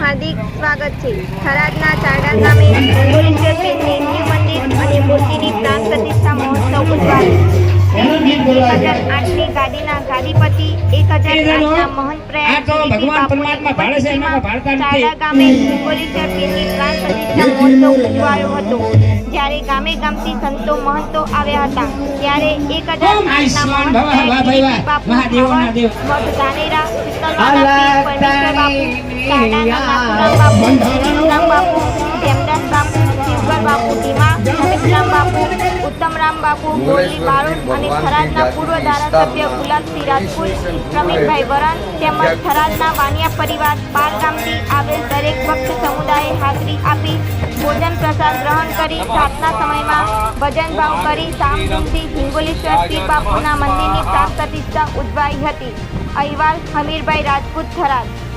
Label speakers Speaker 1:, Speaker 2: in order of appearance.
Speaker 1: હાર્દિક સ્વાગત છે. થરાદના ચારડા ગામે શિવ મંદિર અને મૂર્તિની પ્રાણ પ્રતિષ્ઠા મહોત્સવ ઉજવાયો. આઠની ગાડીના એક હજાર આઠના મહંત ગામે પ્રાણ પ્રતિષ્ઠા મહોત્સવ હતો. જ્યારે ગામે ગામથી સંતો મહંતો આવ્યા હતા ત્યારે એક હજાર આઠના મહંત ધાનેરા નાથુરામ બાપુ વિક્રમ બાપુ જેમદાસ બાપુ શિવગર બાપુ ધીમા વિક્રમ બાપુ ઉત્તમરામ બાપુ ગોલી બારોટ અને થરાદના પૂર્વ ધારાસભ્ય ગુલાબસિંહ રાજપૂત પ્રવીણભાઈ વરણ તેમજ થરાદના વાનિયા પરિવાર બાર ગામથી આવેલ દરેક ભક્ત સમુદાયે હાજરી આપી ભોજન પ્રસાદ ગ્રહણ કરી સાતના સમયમાં ભજન ભાવ કરી ધામધૂમથી હિંગોલેશ્વર પીર બાપુના મંદિરની પ્રાણ પ્રતિષ્ઠા ઉજવાઈ હતી અહેવાલ હમીરભાઈ રાજપૂત થરાદ